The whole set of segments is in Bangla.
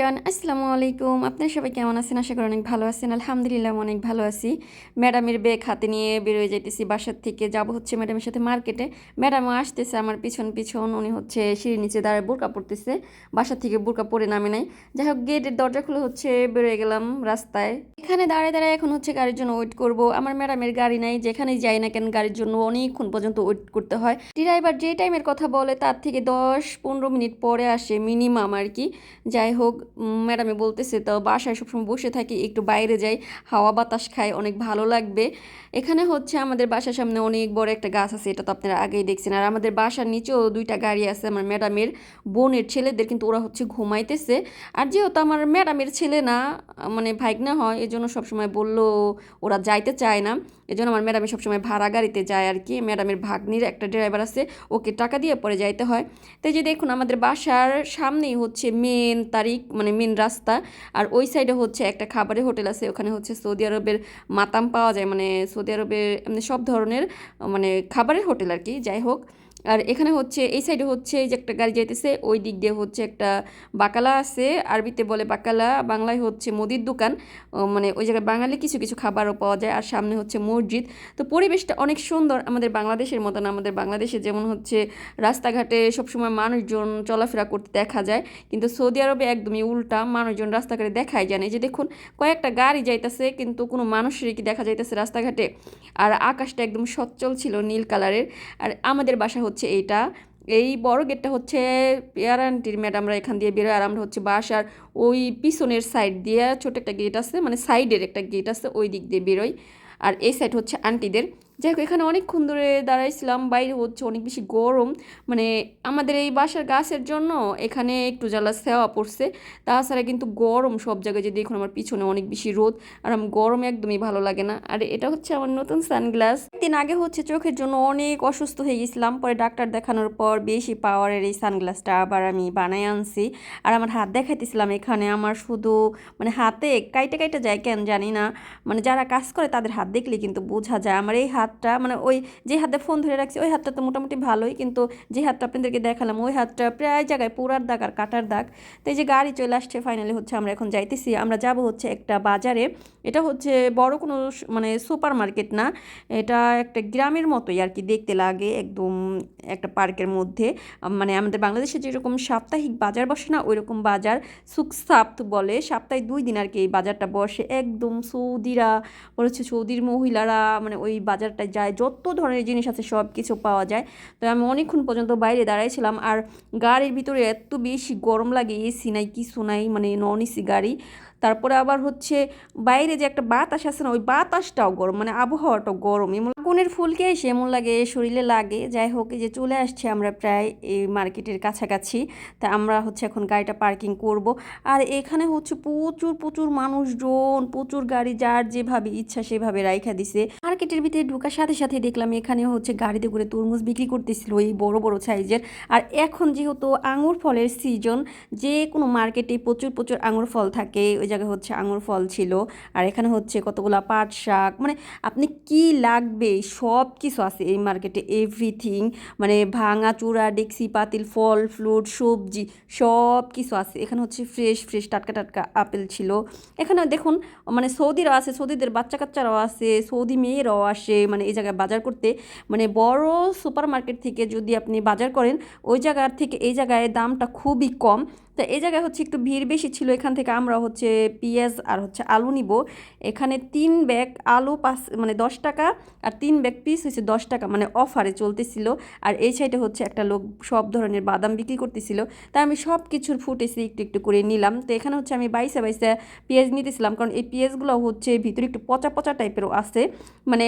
এভরিওয়ান, আসসালামু আলাইকুম। আপনারা সবাই কেমন আছেন? আশা করি অনেক ভালো আছেন। আলহামদুলিল্লাহ অনেক ভালো আছি। ম্যাডামের ব্যাগ হাতে নিয়ে বেরোয় যাইতেছি বাসার থেকে। যাব হচ্ছে ম্যাডামের সাথে মার্কেটে। ম্যাডামও আসতেছে আমার পিছন পিছন। উনি হচ্ছে সিঁড়ির নিচে দাঁড়ায় বোরকা পড়তেছে বাসার থেকে বোরকা পরে নামে নাই। যাই হোক, গেটের দরজা খুলে হচ্ছে বেরোয় গেলাম রাস্তায়। এখানে দাঁড়ায় দাঁড়ায় এখন হচ্ছে গাড়ির জন্য ওয়েট করব। আমার ম্যাডামের গাড়ি নাই। যেখানেই যাই না কেন গাড়ির জন্য অনেকক্ষণ পর্যন্ত ওয়েট করতে হয়। ড্রাইভার যে টাইমের কথা বলে, তার থেকে দশ পনেরো মিনিট পরে আসে মিনিমাম আর কি। যাই হোক ম্যাডামে বলতেছে, তো বাসায় সবসময় বসে থাকি, একটু বাইরে যাই, হাওয়া বাতাস খাই, অনেক ভালো লাগবে। এখানে হচ্ছে আমাদের বাসার সামনে অনেক বড় একটা গাছ আছে, এটা তো আপনারা আগেই দেখছেন। আর আমাদের বাসার নিচেও দুইটা গাড়ি আছে আমার ম্যাডামের বোনের ছেলেদের, কিন্তু ওরা হচ্ছে ঘুমাইতেছে। আর যেহেতু আমার ম্যাডামের ছেলে না মানে ভাইগনা হয়, এজন্য সবসময় বলল ওরা যাইতে চায় না। এজন্য আমার ম্যাডামে সবসময় ভাড়া গাড়িতে যায় আর কি। ম্যাডামের ভাগ্নির একটা ড্রাইভার আছে, ওকে টাকা দিয়ে পরে যাইতে হয়। তো যে দেখুন, আমাদের বাসার সামনেই হচ্ছে মেন তারিখ মানে মেন রাস্তা, আর ওই সাইডে হচ্ছে একটা খাবারের হোটেল আছে, ওখানে হচ্ছে সৌদি আরবের মাতাম পাওয়া যায় মানে সৌদি আরবের সব ধরনের মানে খাবারের হোটেল আর কি, যাই হোক। আর এখানে হচ্ছে, এই সাইডে হচ্ছে এই যে একটা গাড়ি যাইতেছে, ওই দিক দিয়ে হচ্ছে একটা বাকালা আছে, আরবিতে বলে বাকালা, বাংলায় হচ্ছে মুদির দোকান। মানে ওই জায়গায় বাঙালি কিছু কিছু খাবারও পাওয়া যায়, আর সামনে হচ্ছে মসজিদ। তো পরিবেশটা অনেক সুন্দর আমাদের বাংলাদেশের মতন, আমাদের বাংলাদেশে যেমন হচ্ছে রাস্তাঘাটে সবসময় মানুষজন চলাফেরা করতে দেখা যায়, কিন্তু সৌদি আরবে একদমই উল্টা, মানুষজন রাস্তাঘাটে দেখাই যায় না। এই যে দেখুন, কয়েকটা গাড়ি যাইতেছে, কিন্তু কোনো মানুষেরই কি দেখা যাইতেছে রাস্তাঘাটে? আর আকাশটা একদম সচ্ছল ছিল নীল কালারের, আর আমাদের বাসা হচ্ছে এইটা। এই বড় গেটটা হচ্ছে পেয়ার আন্টির ম্যাডামরা এখান দিয়ে বেরোয় আর আমরা হচ্ছে বাসার ওই পিছনের সাইড দিয়ে ছোট একটা গেট আছে মানে সাইডের একটা গেট আছে, ওই দিক দিয়ে বেরোই। আর এই সাইড হচ্ছে আন্টিদের যাই হোক, এখানে অনেকক্ষণ ধরে দাঁড়াইছিলাম, বাইরে হচ্ছে অনেক বেশি গরম। মানে আমাদের এই বাসার গাছের জন্য এখানে একটু জ্বালা সেওয়া পড়ছে। তাছাড়া কিন্তু গরম সব জায়গায় যে দেখুন আমার পিছনে অনেক বেশি রোদ, আর আমার গরম একদমই ভালো লাগে না। আর এটা হচ্ছে আমার নতুন সানগ্লাস। দিন আগে হচ্ছে চোখের জন্য অনেক অসুস্থ হয়ে গেছিলাম, পরে ডাক্তার দেখানোর পর বেশি পাওয়ারের এই সানগ্লাসটা আবার আমি বানাই আনছি। আর আমার হাত দেখাইতেছিলাম এখানে, আমার শুধু মানে হাতে কাইটে কাইটে যায় কেন জানি না। মানে যারা কাজ করে তাদের হাত দেখলে কিন্তু বোঝা যায়, আমার এই হাতটা মানে ওই যে হাতে ফোন ধরে রাখছি, ওই হাতটা তো মোটামুটি ভালোই, কিন্তু যে হাতটা আপনাদেরকে দেখালাম, ওই হাতটা প্রায় জায়গায় পোড়ার দাগ আর কাটার দাগ। তো এই যে গাড়ি চলে আসছে ফাইনালি হচ্ছে আমরা এখন যাইতেছি, আমরা যাব হচ্ছে একটা বাজারে। এটা হচ্ছে বড় কোনো মানে সুপার মার্কেট না, এটা একটা গ্রামের মতোই আর কি, দেখতে লাগে একদম একটা পার্কের মধ্যে। মানে আমাদের বাংলাদেশে যেরকম সাপ্তাহিক বাজার বসে না ওই রকম বাজার সুকসাপ্ত বলে। সপ্তাহে দুই দিন আর কি এই বাজারটা বসে। একদম সৌদিরা বলেছে সৌদির মহিলারা মানে ওই বাজারটায় যায়, যত ধরনের জিনিস আছে সব কিছু পাওয়া যায়। তো আমি অনেকক্ষণ পর্যন্ত বাইরে দাঁড়াইছিলাম আর গাড়ির ভিতরে এত বেশি গরম লাগে, এসি নাই, কিছু নাই মানে নন এসি গাড়ি। তারপরে আবার হচ্ছে বাইরে যে একটা বাতাস আছে না, ওই বাতাসটাও গরম মানে আবহাওয়াটাও গরম। এমন আগুনের ফুলকে এসে এমন লাগে শরীরে লাগে। যাই হোক যে চলে আসছে আমরা প্রায় এই মার্কেটের কাছাকাছি। তা আমরা হচ্ছে এখন গাড়িটা পার্কিং করব। আর এখানে হচ্ছে প্রচুর প্রচুর মানুষজন, প্রচুর গাড়ি যার যেভাবে ইচ্ছা সেভাবে রাইখা দিছে। মার্কেটের ভিতরে ঢোকার সাথে সাথে দেখলাম এখানে হচ্ছে গাড়িতে করে তরমুজ বিক্রি করতেছিল এই বড় বড় সাইজের। আর এখন যেহেতু আঙুর ফলের সিজন যে কোনো মার্কেটে প্রচুর প্রচুর আঙুর ফল থাকে। ওই জায়গায় হচ্ছে আঙুর ফল ছিল, আর এখানে হচ্ছে কতগুলা পাট শাক মানে আপনি কি লাগবে? সব কিছু আছে এই মার্কেটে এভরিথিং মানে ভাঙা চূড়া ডেক্সি পাতিল, ফল ফ্রুট সবজি সব কিছু আছে। এখানে হচ্ছে ফ্রেশ ফ্রেশ টাটকা টাটকা আপেল ছিল। এখানে দেখুন মানে সৌদিরাও আছে, সৌদিদের বাচ্চা কাচ্চারাও আছে, সৌদি মেয়েরাও আসে মানে এই জায়গায় বাজার করতে। মানে বড় সুপার মার্কেট থেকে যদি আপনি বাজার করেন, ওই জায়গার থেকে এই জায়গায় দামটা খুবই কম। তা এই জায়গায় হচ্ছে একটু ভিড় বেশি ছিল। এখান থেকে আমরা হচ্ছে পেঁয়াজ আর হচ্ছে আলু নিব। এখানে তিন ব্যাগ আলু পাঁচ মানে দশ টাকা আর তিন ব্যাগ পিস হচ্ছে দশ টাকা মানে অফারে চলতেছিল। আর এই সাইডে হচ্ছে একটা লোক সব ধরনের বাদাম বিক্রি করতেছিল। তাই আমি সব কিছুর ফুটেছি একটু একটু করে নিলাম। তো এখানে হচ্ছে আমি বাইসে বাইসে পেঁয়াজ নিতেছিলাম। কারণ এই পেঁয়াজগুলো হচ্ছে ভিতরে একটু পচা পচা টাইপেরও আছে। মানে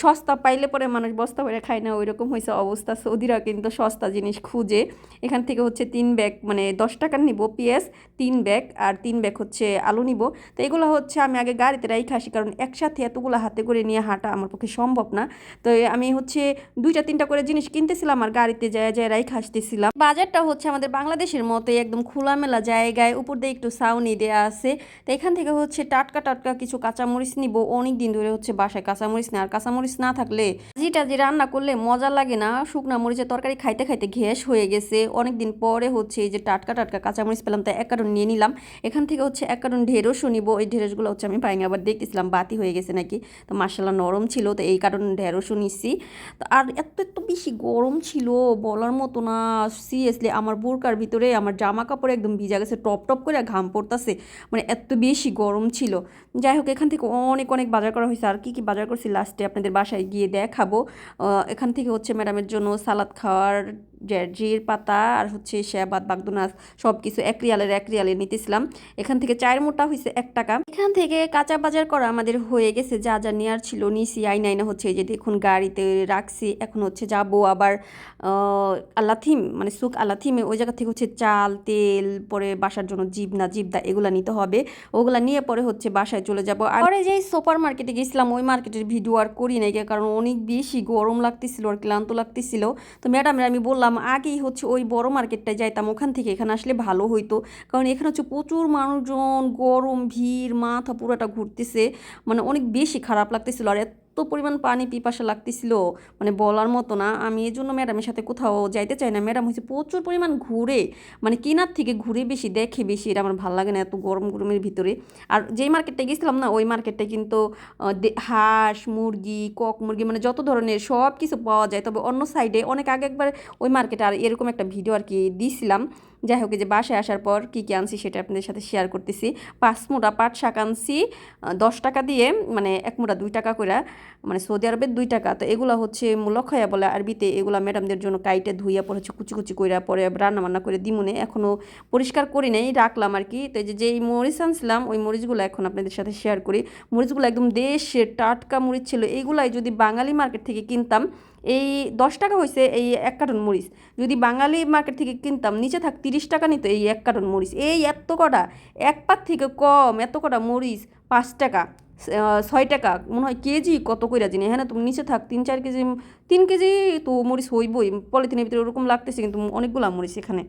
সস্তা পাইলে পরে মানুষ বস্তা ভরে খায় না ওই রকম হয়েছে অবস্থা। সৌদিরা কিন্তু সস্তা জিনিস খুঁজে। এখান থেকে হচ্ছে তিন ব্যাগ মানে দশ টাকার নিব, পেঁয়াজ তিন ব্যাগ আর তিন ব্যাগ হচ্ছে আলু নিব। তো এগুলো হচ্ছে আমি আগে গাড়িতে রাইখে আসি, কারণ একসাথে এতগুলো হাতে করে নিয়ে হাঁটা আমার পক্ষে সম্ভব না। তো আমি হচ্ছে দুইটা তিনটা করে জিনিস কিনতেছিলাম আর গাড়িতে যায় যায় রাইখে আসতেছিলাম। বাজারটা হচ্ছে আমাদের বাংলাদেশের মতোই একদম খোলামেলা জায়গায়, উপর দিয়ে একটু সাউনি দেওয়া আছে। তো এখান থেকে হচ্ছে টাটকা টাটকা কিছু কাঁচামরিচ নিব অনেক দিন ধরে হচ্ছে বাসায় কাঁচামরিচ না আর কাঁচামরিচ না থাকলে যেটা যে রান্না করলে মজা লাগে না। শুকনা মরিচের তরকারি খাইতে খাইতে ঘ্যাস হয়ে গেছে। অনেক দিন পরে হচ্ছে এই যে টাটকা টাটকা টাটকা কাঁচামরিচ পেলাম, তাই এক কারণ নিয়ে নিলাম। এখান থেকে হচ্ছে এক কারণ ঢেঁড়সও নিব। ওই ঢেঁড়সগুলো হচ্ছে আমি পাইনি আবার দেখতেছিলাম, বাতি হয়ে গেছে নাকি। তো মাসাল্লাহ নরম ছিল, তো এই কারণে ঢেঁড়সও নিচ্ছি তো আর এত এত বেশি গরম ছিল, বলার মতো না। সিরিয়াসলি আমার বোরকার ভিতরে আমার জামা কাপড় একদম ভিজা গেছে, টপ টপ করে ঘাম পড়তেছে। মানে এত বেশি গরম ছিল। যাই হোক, এখান থেকে অনেক অনেক বাজার করা হয়েছে। আর কি কি বাজার করছি, লাস্টে আপনাদের বাসায় গিয়ে দেখাবো। এখান থেকে হচ্ছে ম্যাডামের জন্য সালাদ খাওয়ার জির পাতা আর হচ্ছে শেবাদ বাগদোনাস সব কিছু এক রিয়ালের এক রিয়ালে নিতেছিলাম। এখান থেকে চায়ের মোটা হয়েছে এক টাকা। এখান থেকে কাঁচা বাজার করা আমাদের হয়ে গেছে, যা যা নেওয়ার ছিল নিছি। আই নাইনা হচ্ছে যে দেখুন গাড়িতে রাখছি, এখন হচ্ছে যাব আবার আল্লাথিম মানে সুক আল্লাথিমে ওই জায়গা থেকে হচ্ছে চাল, তেল, পরে বাসার জন্য জিবনা জিবদা এগুলা নিতে হবে। ওগুলা নিয়ে পরে হচ্ছে বাসায় চলে যাব। আর পরে যেই সুপার মার্কেটে গেছিলাম, ওই মার্কেটের ভিডিও আর করি নাই কারণ অনেক বেশি গরম লাগতেছিল আর ক্লান্ত লাগতেছিল। তো ম্যাডামের আমি বললাম আগেই হচ্ছে ওই বড় মার্কেটটায় যাইতাম, ওখান থেকে এখানে আসলে ভালো হইতো। কারণ এখানে হচ্ছে প্রচুর মানুষজন, গরম, ভিড়, মাথা পুরোটা ঘুরতেছে। মানে অনেক বেশি খারাপ লাগতেছিল। আর এত পরিমাণ পানি পিপাসা লাগতেছিল মানে বলার মতো না। আমি এই জন্য ম্যাডামের সাথে কোথাও যাইতে চাই না। ম্যাডাম হচ্ছে প্রচুর পরিমাণ ঘুরে মানে কেনার থেকে ঘুরে বেশি, দেখে বেশি, এটা আমার ভালো লাগে না এত গরম গরমের ভিতরে। আর যেই মার্কেটটা গেছিলাম না, ওই মার্কেটটা কিন্তু হাঁস, মুরগি, কক মুরগি মানে যত ধরনের সব কিছু পাওয়া যায়। তবে অন্য সাইডে অনেক আগে একবার ওই মার্কেটে আর এরকম একটা ভিডিও আর কি দিছিলাম। যাই হোক যে বাসায় আসার পর কী কী আনছি সেটা আপনাদের সাথে শেয়ার করতেছি। পাঁচ মোটা পাট শাক আনছি দশ টাকা দিয়ে মানে এক মোটা দুই টাকা করে মানে সৌদি আরবের দুই টাকা। তো এগুলো হচ্ছে মুলখায়া বলে আরবিতে এগুলো ম্যাডামদের জন্য কাইটে ধুইয়া পরে হচ্ছে কুচি কুচি কইরা পরে রান্না বান্না করে দিমুনে। এখনও পরিষ্কার করি নাই, রাখলাম আর কি। তো যে যেই মরিচ আনছিলাম, ওই মরিচগুলো এখন আপনাদের সাথে শেয়ার করি। মরিচগুলো একদম দেশের টাটকা মরিচ ছিল এইগুলাই যদি বাঙালি মার্কেট থেকে কিনতাম এই দশ টাকা হয়েছে এই এক কার্টন মরিচ। যদি বাঙালি মার্কেট থেকে কিনতাম, নিচে থাক তিরিশ টাকা নিত এই এক কার্টন মরিচ। এই এত কটা, এক পাত থেকে কম এত কটা মরিচ, পাঁচ টাকা ছয় টাকা, মনে হয় কেজি কত কইরা জিনিস হ্যাঁ তুমি নিচে থাক তিন, চার কেজি, তিন কেজি তো মরিচ হইবই। পলিথিনের ভিতরে ওরকম লাগতেছে কিন্তু অনেকগুলা মরিচ এখানে।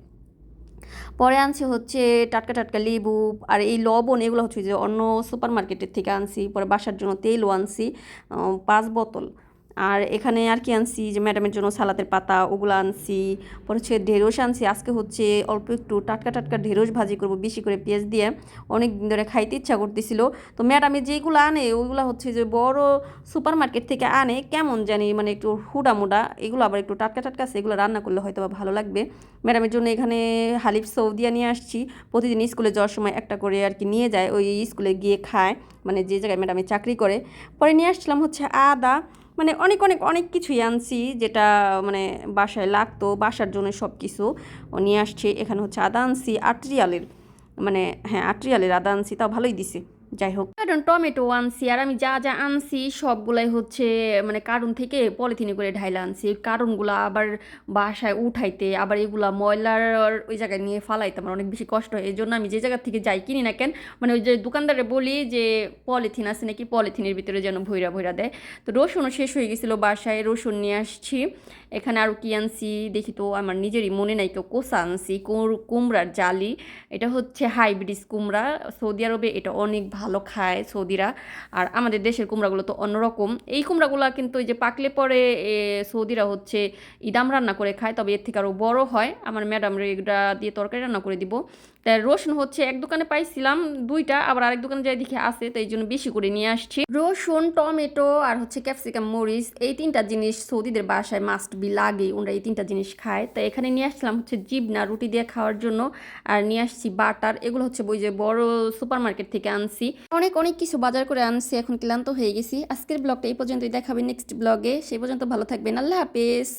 পরে আনছি হচ্ছে টাটকা টাটকা লেবু আর এই লবণ, এগুলো হচ্ছে যে অন্য সুপার মার্কেটের থেকে আনছি। পরে বাসার জন্য তেলও আনছি পাঁচ বোতল। আর এখানে আর কি আনছি, যে ম্যাডামের জন্য সালাতের পাতা, ওগুলো আনছি। পরে হচ্ছে ঢেঁড়স আনছি, আজকে হচ্ছে অল্প একটু টাটকা টাটকা ঢেঁড়স ভাজি করব, বেশি করে পেঁয়াজ দিয়ে। অনেক দিন ধরে খাইতে ইচ্ছা করতেছিল। তো ম্যাডামে যেগুলো আনে, ওইগুলো হচ্ছে যে বড় সুপার মার্কেট থেকে আনে, কেমন জানি মানে একটু হুডা মুডা এগুলো আবার একটু টাটকা টাটকা আছে, এগুলো রান্না করলে হয়তো বা ভালো লাগবে। ম্যাডামের জন্য এখানে হালিফ সৌদিয়া নিয়ে আসছি। প্রতিদিন স্কুলে যাওয়ার সময় একটা করে আর কি নিয়ে যায়, ওই স্কুলে গিয়ে খায় মানে যে জায়গায় ম্যাডামে চাকরি করে। পরে নিয়ে আসছিলাম হচ্ছে আদা মানে অনেক অনেক অনেক কিছুই আনছি যেটা মানে বাসায় লাগতো, বাসার জন্য সব কিছু ও নিয়ে আসছে। এখানে হচ্ছে আদা আনছি, আটরিয়ালের মানে হ্যাঁ আটরিয়ালের আদা আনছি, তাও ভালোই দিছে। যাই হোক কারণ টমেটো আনছি, আর আমি যা যা আনছি সবগুলাই হচ্ছে মানে কার্টুন থেকে পলিথিনে করে ঢাইলা আনছি। এই কার্টুনগুলো আবার বাসায় উঠাইতে, আবার এগুলা ময়লার ওই জায়গায় নিয়ে ফালাইতে আমার অনেক বেশি কষ্ট হয়। এই জন্য আমি যে জায়গা থেকে যাই কিনি না কেন মানে ওই যে দোকানদারে বলি যে পলিথিন আছে নাকি পলিথিনের ভিতরে যেন ভৈরা ভৈরা দেয়। তো রসুনও শেষ হয়ে গেছিল বাসায়, রসুন নিয়ে আসছি। এখানে আরও কি আনছি, দেখি তো আমার নিজেরই মনে নাই কেউ, কোসা আনছি কুম- কুমড়ার জালি। এটা হচ্ছে হাইব্রিড কুমড়া, সৌদি আরবে এটা অনেক ভালো খায় সৌদিরা। আর আমাদের দেশের কুমড়াগুলো তো অন্যরকম। এই কুমড়াগুলো কিন্তু ওই যে পাকলে পরে সৌদিরা হচ্ছে ইদাম রান্না করে খায়, তবে এর থেকে আরও বড় হয়। আমার ম্যাডাম এটা দিয়ে তরকারি রান্না করে দিব। তাই রসুন হচ্ছে এক দোকানে পাইছিলাম দুইটা, আবার আরেক দোকানে যাই দেখে আছে তাই জন্য বেশি করে নিয়ে আসছি। রসুন, টমেটো আর হচ্ছে ক্যাপসিকাম, মরিচ, এই তিনটা জিনিস সৌদিদের বাসায় মাস্ট বি লাগে ওরা এই তিনটা জিনিস খায়। তো এখানে নিয়ে আসছিলাম হচ্ছে জিবনা রুটি দিয়ে খাওয়ার জন্য, আর নিয়ে আসছি বাটার, এগুলো হচ্ছে ওই যে বড় সুপার মার্কেট থেকে আনছি। অনেক অনেক কিছু বাজার করে আনছি, এখন ক্লান্ত হয়ে গেছি। আজকের ব্লগটা এই পর্যন্তই। দেখাবে নেক্সট ব্লগে। সেই পর্যন্ত ভালো থাকবেন। আল্লাহ হাফেজ।